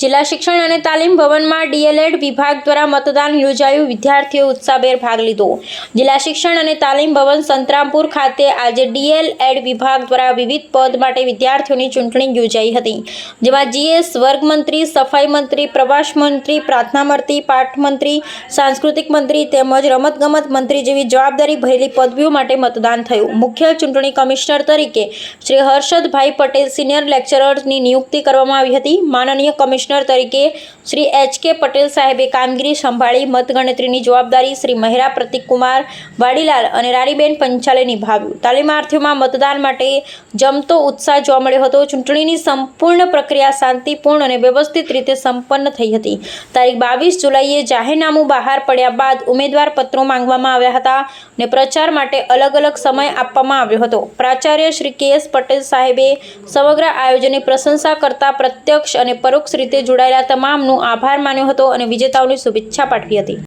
જિલ્લા શિક્ષણ અને તાલીમ ભવનમાં ડીએલએડ વિભાગ દ્વારા મતદાન યોજાયું. વિદ્યાર્થીઓ ઉત્સાહભેર ભાગ લીધો. જિલ્લા શિક્ષણ અને તાલીમ ભવન સંતરામપુર ખાતે આજે ડીએલએડ વિભાગ દ્વારા વિવિધ પદ માટે વિદ્યાર્થીઓની ચૂંટણી યોજાઈ હતી, જેમાં જીએસ વર્ગમંત્રી સફાઈ મંત્રી, પ્રવાસ મંત્રી, પ્રાર્થના મંત્રી, પાઠ મંત્રી, સાંસ્કૃતિક મંત્રી તેમજ રમતગમત મંત્રી જેવી જવાબદારી ભરેલી પદવીઓ માટે મતદાન થયું. મુખ્ય ચૂંટણી કમિશનર તરીકે શ્રી હર્ષદભાઈ પટેલ સિનિયર લેક્ચરરની નિયુક્તિ કરવામાં આવી હતી. માનનીય કમિશનર તરીકે શ્રી એચ કે પટેલ સાહેબે કામગીરી સંભાળી મતગણતરીની જવાબદારી શ્રી મહેરા પ્રતિકકુમાર વાડીલાલ અને રાણીબેન પંચાલે નિભાવ્યું. તાલીમાર્થીઓમાં મતદાન માટે જમતો ઉત્સાહ જોવા મળ્યો હતો. ચૂંટણીની સંપૂર્ણ પ્રક્રિયા શાંતિપૂર્ણ અને વ્યવસ્થિત રીતે સંપન્ન થઈ હતી. તારીખ બાવીસ જુલાઈએ જાહેરનામું બહાર પડ્યા બાદ ઉમેદવાર પત્રો માંગવામાં આવ્યા હતા અને પ્રચાર માટે અલગ અલગ સમય આપવામાં આવ્યો હતો. પ્રાચાર્ય શ્રી કે એસ પટેલ સાહેબે સમગ્ર આયોજનની પ્રશંસા કરતા પ્રત્યક્ષ અને પરોક્ષ રીતે જોડાયેલા તમામનો આભાર માન્યો હતો અને વિજેતાઓની શુભેચ્છા પાઠવી હતી.